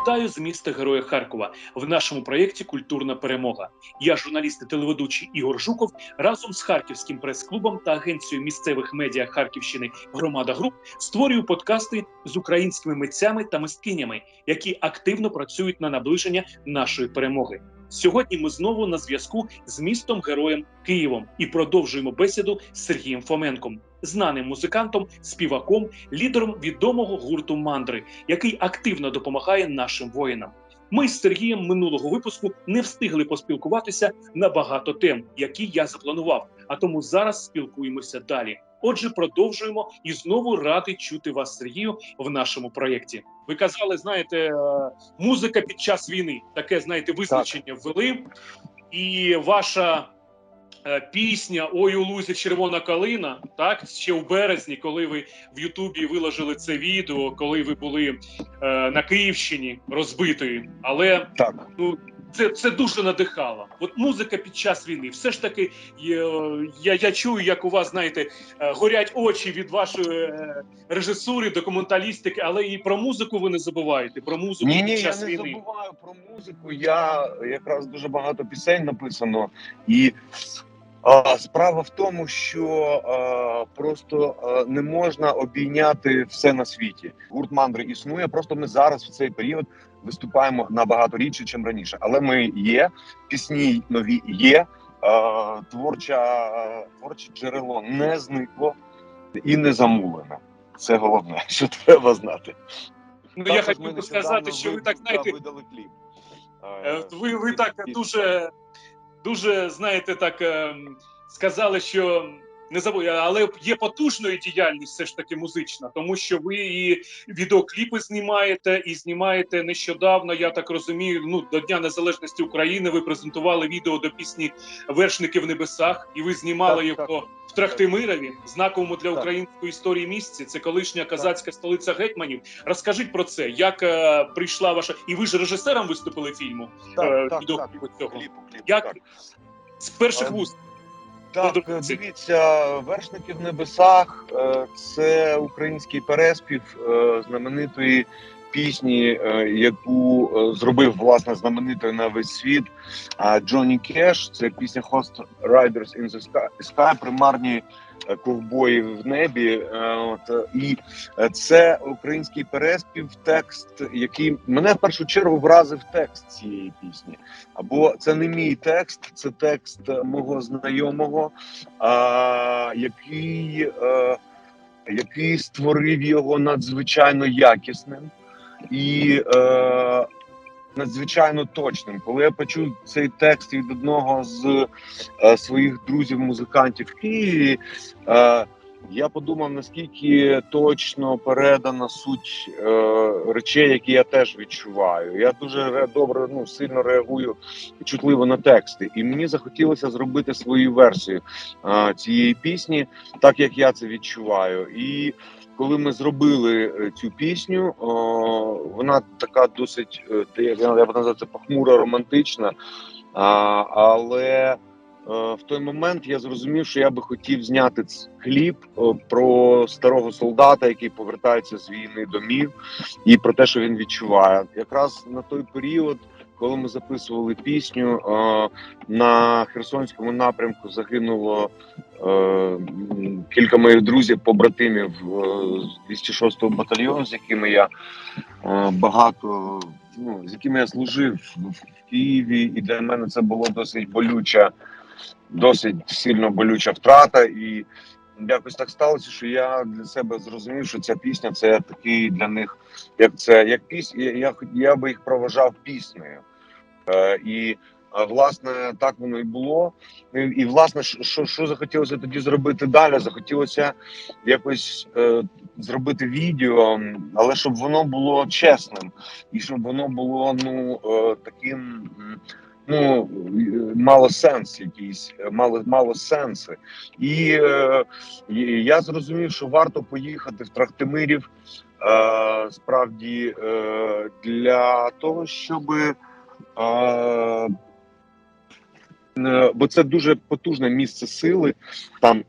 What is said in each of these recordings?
Вітаю з міста Героя Харкова в нашому проєкті Культурна перемога. Я журналіст і телеведучий Ігор Жуков разом з Харківським прес-клубом та агенцією місцевих медіа Харківщини Громада Груп створюю подкасти з українськими митцями та мисткинями, які активно працюють на наближення нашої перемоги. Сьогодні ми знову на зв'язку з містом героєм Києвом і продовжуємо бесіду з Сергієм Фоменком, знаним музикантом, співаком, лідером відомого гурту Мандри, який активно допомагає нашим воїнам. Ми з Сергієм минулого випуску не встигли поспілкуватися на багато тем, які я запланував. А тому зараз спілкуємося далі. Отже, продовжуємо і знову радий чути вас, Сергію, в нашому проєкті. Ви казали, знаєте, е, музика під час війни. Таке знаєте, визначення ввели, і ваша. Е, Пісня Ой у лузі червона калина, так ще у березні, коли ви в Ютубі виложили це відео, коли ви були е, на Київщині розбитої, але Так, ну це, це дуже надихало. От музика під час війни, все ж таки, е, я, я чую, як у вас знаєте, е, горять очі від вашої е, режисури, документалістики, але і про музику ви не забуваєте. Про музику ні, під ні, я час не забуваю про музику. Я якраз дуже багато пісень написано, і справа в тому, що просто не можна обійняти все на світі. Гурт мандри існує. Просто ми зараз в цей період виступаємо набагато рідше, ніж раніше. Але ми є, пісні нові є. Творча творче джерело не зникло і не замулене. Це головне, що треба знати. Ну я Також хотів би сказати, що ви ви- так знаєте, видали кліп. Е, Ви, ви так дуже, дуже знаєте, так ем, сказали, що не забув, але є потужною діяльність все ж таки музична, тому що ви і відеокліпи знімаєте, і знімаєте нещодавно. Я так розумію. Ну до Дня Незалежності України ви презентували відео до пісні Вершники в небесах, і ви знімали Так, його в Трахтимирові, знаковому для Так. української історії місці. Це колишня казацька столиця гетьманів. Розкажіть про це, як е, прийшла ваша, і ви ж режисером виступили фільму е, Так, так, відеокліпу так. цього. Кліпу, кліпу, Як так. з перших Е, вуст Так, дивіться, вершники в небесах е, це український переспів е, знаменитої пісні, е, яку зробив власне знаменитою на весь світ Джонні Кеш. Це пісня Host Riders in the Sky, Sky примарні ковбої в небі. Е, От і це український переспів, текст, який мене в першу чергу вразив текст цієї пісні. Або це не мій текст, це текст мого знайомого, а, який, е, який створив його надзвичайно якісним і е, надзвичайно точним. Коли я почув цей текст від одного з е, своїх друзів-музикантів в Києві. Е, я подумав, наскільки точно передана суть е, речей, які я теж відчуваю. Я дуже добре, ну сильно реагую чутливо на тексти, і мені захотілося зробити свою версію е, цієї пісні, так як я це відчуваю. І коли ми зробили е, цю пісню, о, вона така досить е, де- я б це похмура, романтична, а, але. Е, В той момент я зрозумів, що я би хотів зняти кліп е, про старого солдата, який повертається з війни домів, і про те, що він відчуває. Якраз на той період, коли ми записували пісню, на Херсонському напрямку загинуло е, кілька моїх друзів, побратимів е, з 206-го батальйону, з якими я е, багато ну, з якими я служив в Києві, і для мене це було досить болюча досить сильно болюча втрата, і якось так сталося, що я для себе зрозумів, що ця пісня це такий для них, як це як пісня. Я, я, я би їх проважав піснею. Е, і е, власне так воно і було. І, власне, що, що, захотілося тоді зробити далі? Захотілося якось е, зробити відео, але щоб воно було чесним, і щоб воно було ну е, таким. Ну, мало сенс якийсь, мало мало сенси. І, е, я зрозумів, що варто поїхати в Трахтимирів е, справді е, для того, щоб бо це дуже потужне місце сили. Там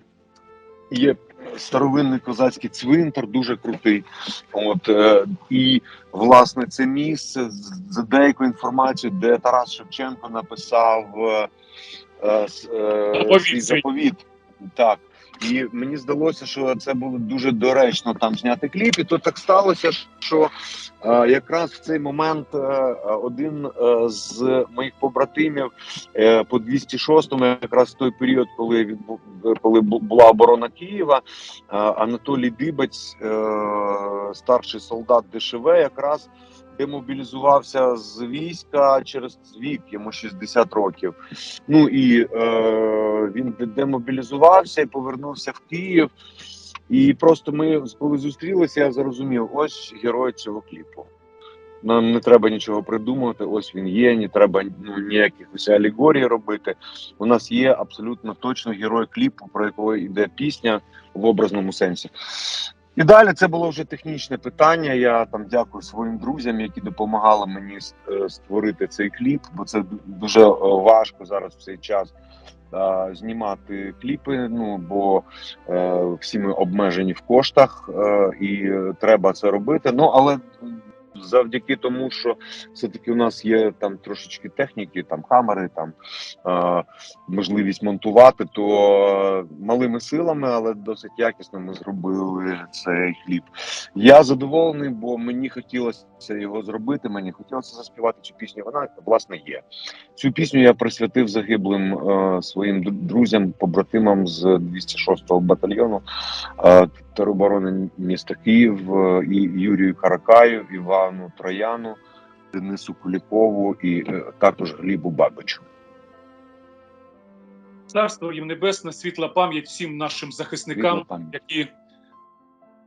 є старовинний козацький цвинтар, дуже крутий. От е, і власне це місце за деякою інформацією, де Тарас Шевченко написав е, е, е, свій. заповіт. Так. І мені здалося, що це було дуже доречно там зняти кліп. І то так сталося, що е, якраз в цей момент е, один е, з моїх побратимів е, по 206-му, якраз в той період, коли відбу- коли була оборона Києва, е, Анатолій Дибець, е, старший солдат ДШВ, якраз демобілізувався з війська через вік, йому 60 років. Ну і е, він демобілізувався і повернувся в Київ. І просто ми, коли зустрілися, я зрозумів, ось герой цього кліпу. Нам не треба нічого придумувати. Ось він є, не треба ну, ніяких ось алегорій робити. У нас є абсолютно точно герой кліпу, про якого йде пісня в образному сенсі. І далі це було вже технічне питання. Я там дякую своїм друзям, які допомагали мені е, створити цей кліп, бо це дуже е, важко зараз в цей час а, знімати кліпи. Ну бо а, всі ми обмежені в коштах, а, і е, треба це робити. Ну але завдяки тому, що все-таки у нас є там трошечки техніки, там камери, там е, можливість монтувати, то малими силами, але досить якісно ми зробили цей кліп. Я задоволений, бо мені хотілося його зробити. Мені хотілося заспівати цю пісню. Вона власне є. Цю пісню я присвятив загиблим е, своїм друзям, побратимам з 206-го батальйону е, тероборони міста Київ е, і Юрію Каракаю, Івану Трояну, Денису Кулікову і е, також Глібу Бабичу. Царство їм небесне, світла пам'ять всім нашим захисникам, які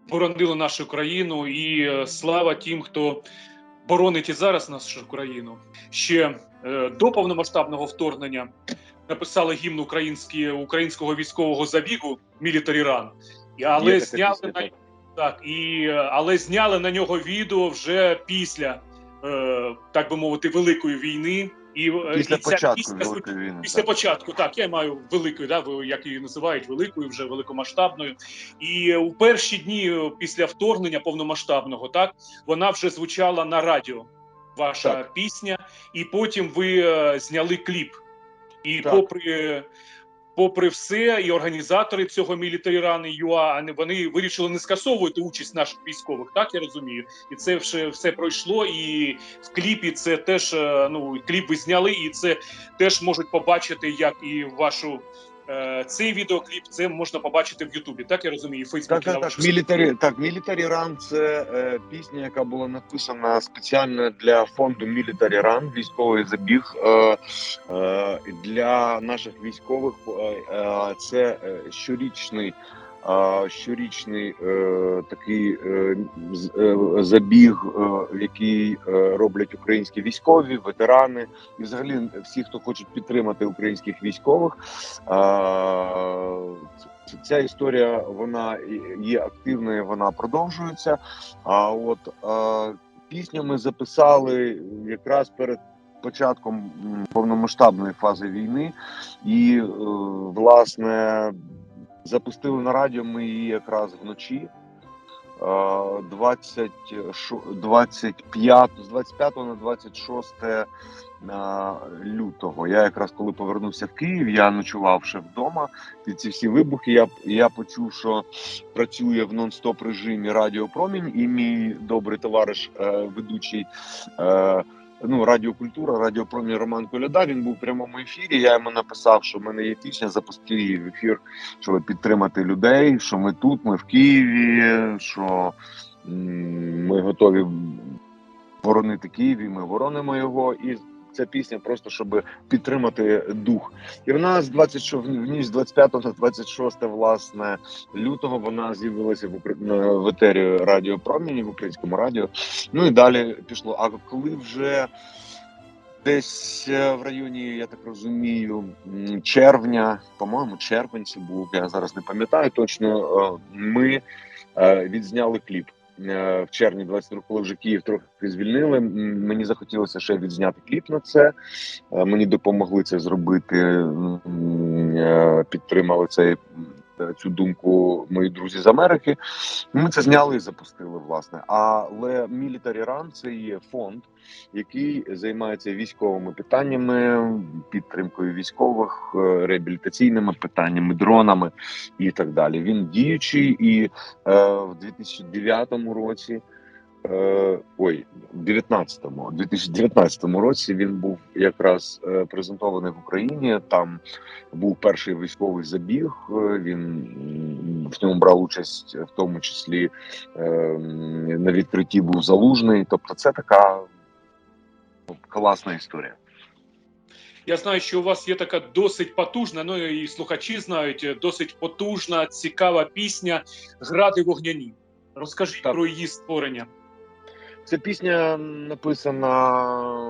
боронили нашу країну, і е, слава тим, хто боронить і зараз нашу країну. Ще е, до повномасштабного вторгнення написали гімн українського військового забігу Military Run, І- але зняли на так. і е, але зняли на нього відео вже після, е, так би мовити, великої війни. І, е, Після і ця початку пісня Великої війни. Після так. початку, так, я маю великою, да, як її називають, великою, вже великомасштабною. І е, у перші дні після вторгнення повномасштабного, так, вона вже звучала на радіо, ваша Так. пісня, і потім ви зняли кліп. І Так. попри, попри все, і організатори цього мілітарі ЮА, вони вирішили не скасовувати участь наших військових, так я розумію. І це все, все пройшло. І в кліпі це теж е, ну кліп ви зняли, і це теж можуть побачити, як і вашу. Е, Цей відеокліп це можна побачити в Ютубі, так я розумію, Фейсбук Так, так, так. мілітарі. Так, мілітарі ран – це е, пісня, яка була написана спеціально для фонду мілітарі ран, військовий забіг е, е, для наших військових. Е, е, це е, щорічний. Щорічний е, такий е, е, забіг, який роблять українські військові, ветерани і взагалі всі, хто хочуть підтримати українських військових. Ця історія вона є активною, вона продовжується. А от пісню ми записали якраз перед початком повномасштабної фази війни, і власне запустили на радіо ми її якраз вночі. Е, 20, 25, з 25 на 26 е, лютого. Я якраз коли повернувся в Київ, я ночував ще вдома. Під ці всі вибухи я, я почув, що працює в нон-стоп режимі Радіо Промінь, і мій добрий товариш, е, ведучий. Ну, радіокультура, радіопромінь Роман Коляда. Він був в прямому ефірі. Я йому написав, що в мене є пісня, запустив її в ефір, щоб підтримати людей. Що ми тут, ми в Києві, що ми готові боронити Київ, і ми воронимо його. І ця пісня просто щоб підтримати дух. І вона з 26, в ніч з 25 на 26 власне лютого вона з'явилася в в етері Радіо Проміні в українському радіо. Ну і далі пішло. А коли вже десь е, в районі, я так розумію, червня, по-моєму, червень це був, я зараз не пам'ятаю точно. е, Ми е, відзняли кліп. Е, В червні 22 коли вже Київ трохи звільнили. Мені захотілося ще відзняти кліп на це. Е, Мені допомогли це зробити. е, Підтримали цей цю думку мої друзі з Америки. Ми це зняли і запустили, власне. Але Military Run – це є фонд, який займається військовими питаннями, підтримкою військових, е, реабілітаційними питаннями, дронами і так далі. Він діючий і е, в 2009 році. Е, ой, в 19-му, 2019 році він був якраз е, презентований в Україні. Там був перший військовий забіг. е, Він в ньому брав участь, в тому числі на відкритті був залужний. Тобто, це така класна історія. Я знаю, що у вас є така досить потужна, ну і слухачі знають, досить потужна, цікава пісня Гради вогняні. Розкажіть Так. про її створення. Ця пісня написана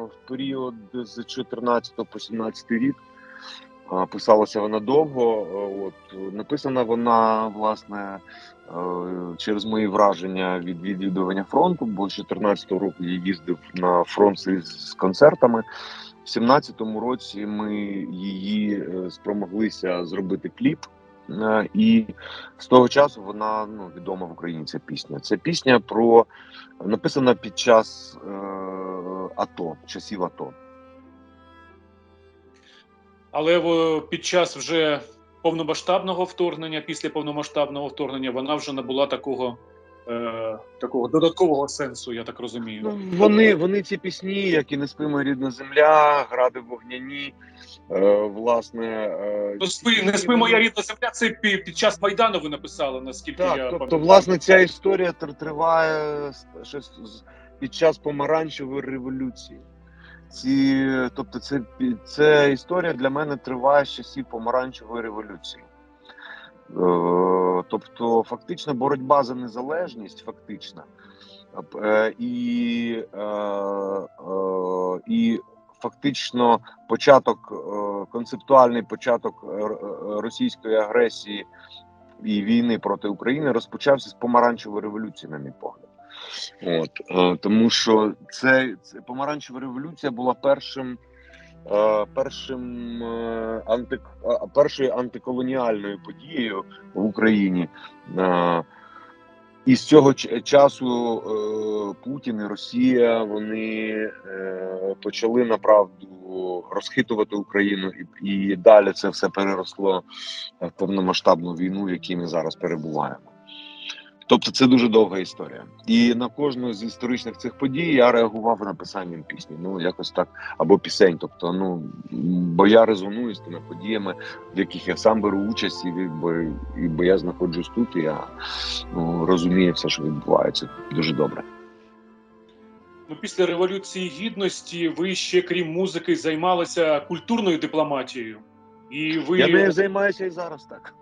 в період з 14 по 17 рік. Писалася вона довго. От написана вона власне через мої враження від відвідування фронту, бо з 14-го року я їздив на фронт з з концертами. В 17-му році ми її е, спромоглися зробити кліп. Е, І з того часу вона ну відома в Україні. Ця пісня. Це пісня про написана під час е, АТО, часів АТО. Але в- під час вже повномасштабного вторгнення, після повномасштабного вторгнення, вона вже набула такого, е, такого додаткового сенсу, я так розумію. Ну, вони, вони ці пісні, як і не спимо рідна земля, гради вогняні. Е, власне, е, Ну, спи, не спи моя рідна земля. Це пі- під час майдану ви написали, наскільки я тобто, пам'ятаю. власне, ця історія триває ще під час помаранчевої революції. Ці, тобто, це, це історія для мене триває з часів помаранчевої революції. Е, тобто, фактично, боротьба за незалежність, фактично, е, і, е, і фактично початок, концептуальний початок російської агресії і війни проти України розпочався з помаранчевої революції, на мій погляд. От тому, що це, це помаранчева революція була першим. Е, Першим е, анти, е, першою антиколоніальною подією в Україні, і з цього часу Путін і Росія вони почали направду розхитувати Україну, і далі це все переросло в повномасштабну війну, в якій ми зараз перебуваємо. Тобто це дуже довга історія. І на кожну з історичних цих подій я реагував написанням пісні. Ну якось так, або пісень. Тобто, ну бо я резоную з тими подіями, в яких я сам беру участь, і бо, і бо я знаходжусь тут, і я ну, розумію все, що відбувається дуже добре. Ну, після революції гідності ви ще крім музики займалися культурною дипломатією. І ви Я нею займаюся і зараз так.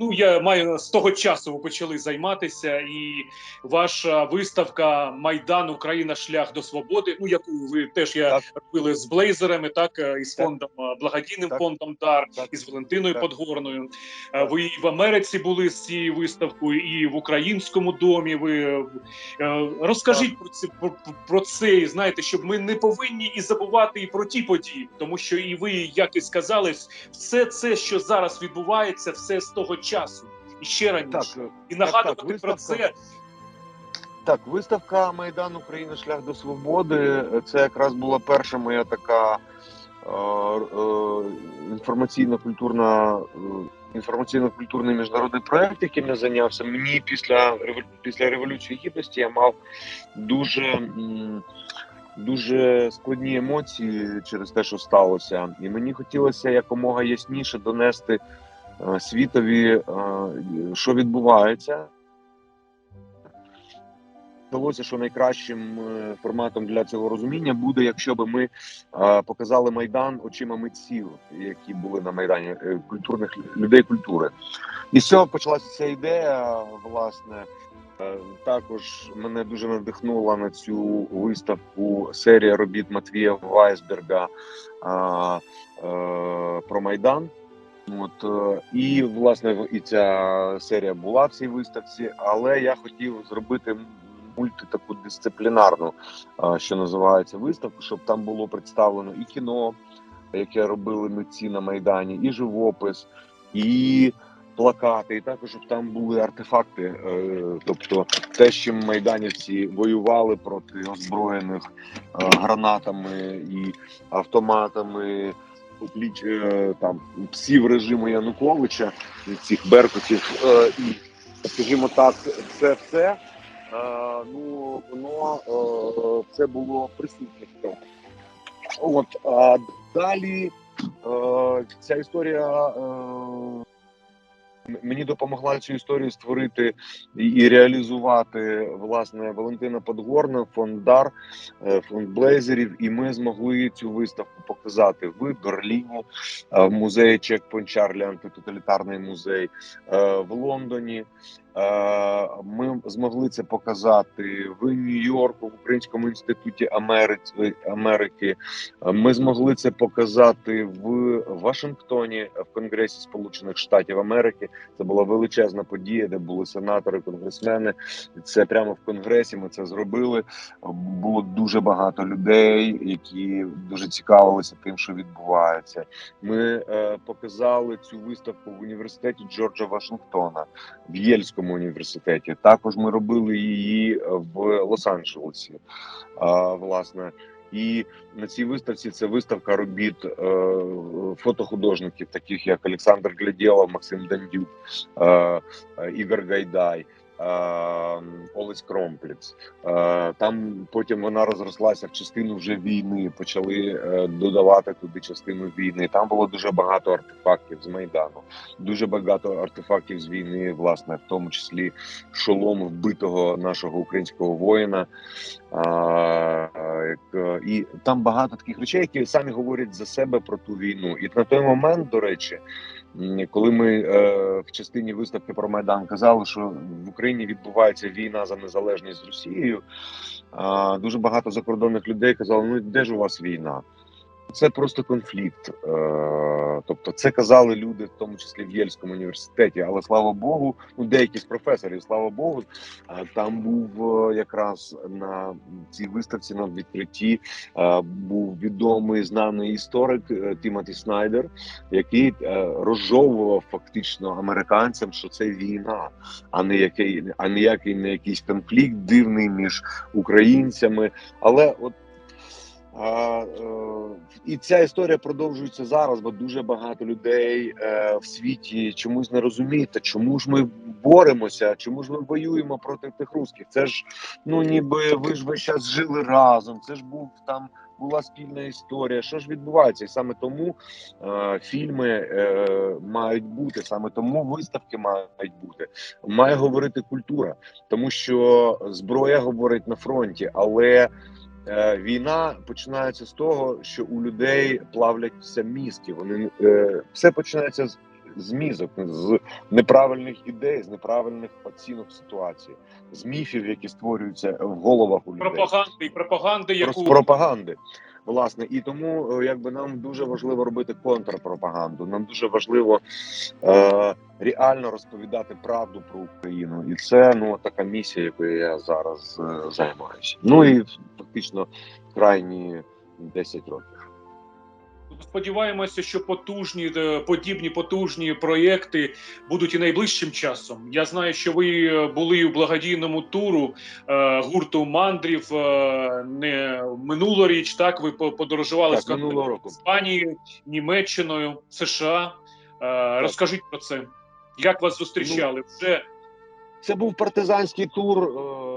Ну я маю з того часу ви почали займатися, і ваша виставка Майдан Україна шлях до свободи. Ну яку ви теж я Так. робили з блейзерами, так е, із Так. фондом е, благодійним Так. фондом Дар Так. із Валентиною Так. Подгорною. Е, Ви і в Америці були з цією виставкою, і в українському домі. Ви розкажіть про це про, про це. і Знаєте, щоб ми не повинні і забувати і про ті події, тому що і ви, як і сказали, все це, що зараз відбувається, все з того часу і ще раніше. Так, і нагадувати так, про виставка. це. Так, виставка Майдан Україна Шлях до свободи. Це якраз була перша моя така е, е, інформаційно-культурна. е, Інформаційно-культурний міжнародний проект, яким я зайнявся. Мені після після революції гідності я мав дуже дуже складні емоції через те, що сталося, і мені хотілося якомога ясніше донести світові, е, що відбувається. Здалося, що найкращим е, форматом для цього розуміння буде, якщо би ми е, показали майдан очима митців, які були на майдані е, культурних людей культури. І з цього почалася ця ідея. Власне, Е, також мене дуже надихнула на цю виставку серія робіт Матвія Вайсберга е, е, про майдан. От е, і власне і ця серія була в цій виставці, але я хотів зробити мульти таку дисциплінарну, е, що називається виставку, щоб там було представлено і кіно, яке робили митці на майдані, і живопис, і плакати, і також щоб там були артефакти, е, тобто те, з чим майданівці воювали проти озброєних гранатами і автоматами. Опліч- е, Там псів режиму Януковича, цих беркутів, е, і скажімо так, це все е, ну воно це було присутнє в цьому. От а далі ця історія. Мені допомогла цю історію створити і, реалізувати власне Валентина Подгорна, фонд Дар, е, фонд Блейзерів, і ми змогли цю виставку показати в Берліні, е, в музеї Чек Чарлі, антитоталітарний музей, е, в Лондоні. Е, Ми змогли це показати в Нью-Йорку, в Українському інституті Америці Америки. Ми змогли це показати в Вашингтоні в Конгресі Сполучених Штатів Америки. Це була величезна подія, де були сенатори, конгресмени. Це прямо в конгресі. Ми це зробили. Було дуже багато людей, які дуже цікавилися тим, що відбувається. Ми е, показали цю виставку в університеті Джорджа Вашингтона в Єльському університеті. Також ми робили її в Лос-Анджелесі. Власне. І на цій виставці це виставка робіт е, фотохудожників, таких як Олександр Глядєлов, Максим Дандюк, е, е, Ігор Гайдай, е, Олесь Кромпліц. Е, там потім вона розрослася в частину вже війни. Почали е, додавати туди частину війни. Там було дуже багато артефактів з майдану, дуже багато артефактів з війни, власне, в тому числі шолом вбитого нашого українського воїна. Е, і там багато таких речей, які самі говорять за себе про ту війну. І на той момент, до речі, коли ми е, в частині виставки про Майдан казали, що в Україні відбувається війна за незалежність з Росією, дуже багато закордонних людей казали: ну де ж у вас війна? Це просто конфлікт. Е, тобто, це казали люди, в тому числі в Єльському університеті. Але слава Богу, ну деякі з професорів, слава Богу, е, там був е, якраз на цій виставці на відкритті був відомий знаний історик Тімоті Снайдер, який розжовував фактично американцям, що це війна, а не який, а ніякий не якийсь конфлікт дивний між українцями. Але от а, е, і ця історія продовжується зараз, бо дуже багато людей е, в світі чомусь не розуміють, чому ж ми боремося, чому ж ми воюємо проти тих русських. Це ж ну ніби ви ж весь час жили разом. Це ж був там була спільна історія. Що ж відбувається? І саме тому е, фільми е, мають бути, саме тому виставки мають бути. Має говорити культура, тому що зброя говорить на фронті, але. Е, Війна починається з того, що у людей плавляться мізки. Вони е, все починається з, з мізок, з неправильних ідей, з неправильних оцінок ситуації, з міфів, які створюються в головах у людей Пропаганди і пропаганди, яку пропаганди. Власне, і тому е, якби нам дуже важливо робити контрпропаганду. Нам дуже важливо е, реально розповідати правду про Україну, і це ну така місія, якою я зараз е, займаюся. Ну і фактично крайні 10 років. Сподіваємося, що потужні е, подібні потужні проєкти будуть і найближчим часом. Я знаю, що ви е, були у благодійному туру е, гурту мандрів е, не минулоріч. Так ви подорожували Так, з року. Іспанією, Німеччиною, США. Е, розкажіть про це. Як вас зустрічали? Вже Це був партизанський тур. е,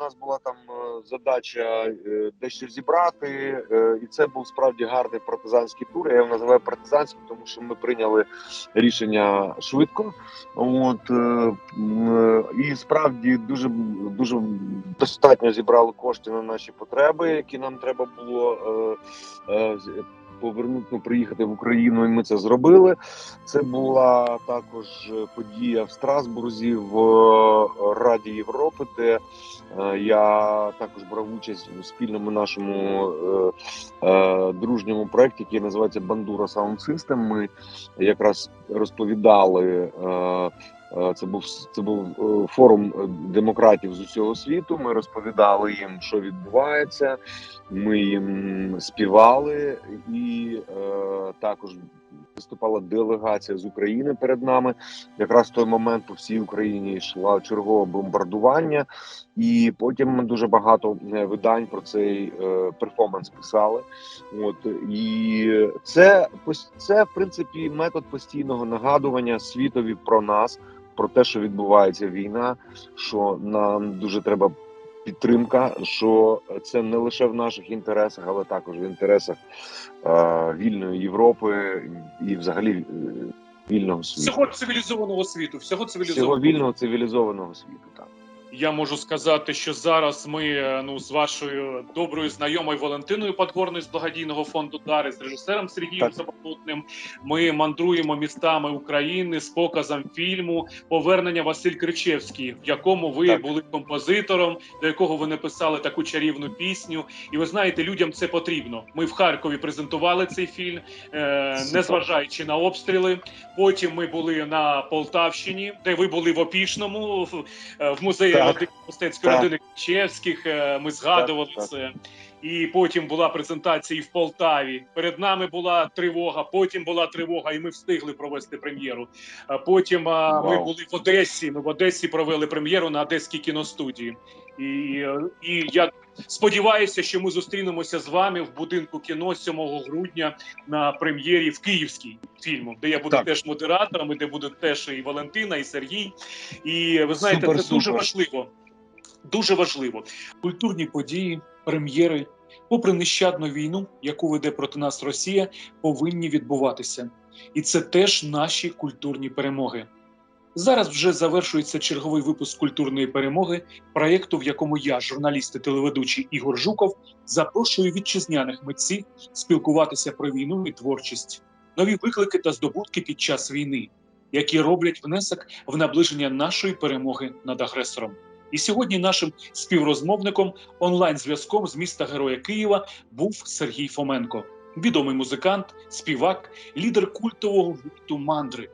нас була там е, задача е, дещо зібрати, е, і це був справді гарний партизанський тур. Я його називаю партизанським, тому що ми прийняли рішення швидко. От і справді дуже дуже достатньо зібрали кошти на наші потреби, які нам треба було. Повернути, ну, приїхати в Україну, і ми це зробили. Це була також подія в Страсбурзі в е, Раді Європи, де е, я також брав участь у спільному нашому е, дружньому проєкті, який називається Бандура Sound System. Ми якраз розповідали. Е, Це був це був е, форум е, демократів з усього світу. Ми розповідали їм, що відбувається. Ми їм співали і е, також виступала делегація з України перед нами. Якраз в той момент по всій Україні йшла чергове бомбардування, і потім дуже багато видань про цей е, перформанс писали. От і це це в принципі метод постійного нагадування світові про нас, про те, що відбувається війна, що нам дуже треба підтримка, що це не лише в наших інтересах, але також в інтересах е, вільної Європи і взагалі е, вільного світу. Всього цивілізованого світу, всього Всього цивілізованого вільного цивілізованого світу. Я можу сказати, що зараз ми е, ну з вашою доброю знайомою Валентиною Подгорною з благодійного фонду Дари з режисером Сергієм. Заболотним. Ми мандруємо містами України з показом фільму Повернення Василь Кричевський, в якому ви Так. були композитором, до якого ви написали таку чарівну пісню. І ви знаєте, людям це потрібно. Ми в Харкові презентували цей фільм, е, незважаючи на обстріли. Потім ми були на Полтавщині, де ви були в Опішному, в, е, музеї. Родини мистецької родини Кричевських. Е, Ми згадували Так, це. І потім була презентація і в Полтаві. Перед нами була тривога. Потім була тривога, і ми встигли провести прем'єру. Потім Вау. ми були в Одесі. Ми в Одесі провели прем'єру на Одеській кіностудії. І, е, і я сподіваюся, що ми зустрінемося з вами в будинку кіно 7 грудня на прем'єрі в Київській фільму, де я буду Так. теж модератором, і де будуть теж і Валентина, і Сергій. І ви знаєте, Супер, це дуже важливо. Дуже важливо. Культурні події, прем'єри, попри нещадну війну, яку веде проти нас Росія, повинні відбуватися. І це теж наші культурні перемоги. Зараз вже завершується черговий випуск культурної перемоги, проєкту, в якому я, журналіст і телеведучий Ігор Жуков, запрошую вітчизняних митців спілкуватися про війну і творчість, нові виклики та здобутки під час війни, які роблять внесок в наближення нашої перемоги над агресором. І сьогодні нашим співрозмовником онлайн-зв'язком з міста Героя Києва був Сергій Фоменко, відомий музикант, співак, лідер культового гурту мандри.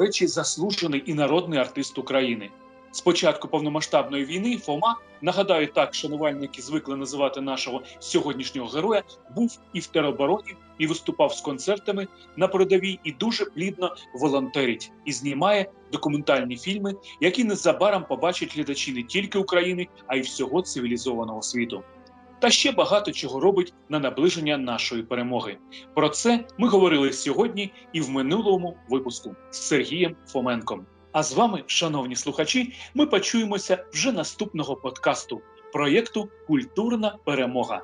Речі заслужений і народний артист України. З початку повномасштабної війни Фома, нагадаю так, шанувальники звикли називати нашого сьогоднішнього героя, був і в теробороні, і виступав з концертами на передовій, і дуже плідно волонтерить і знімає документальні фільми, які незабаром побачать глядачі не тільки України, а й всього цивілізованого світу. Та ще багато чого робить на наближення нашої перемоги. Про це ми говорили сьогодні і в минулому випуску з Сергієм Фоменком. А з вами, шановні слухачі, ми почуємося вже наступного подкасту проєкту Культурна перемога.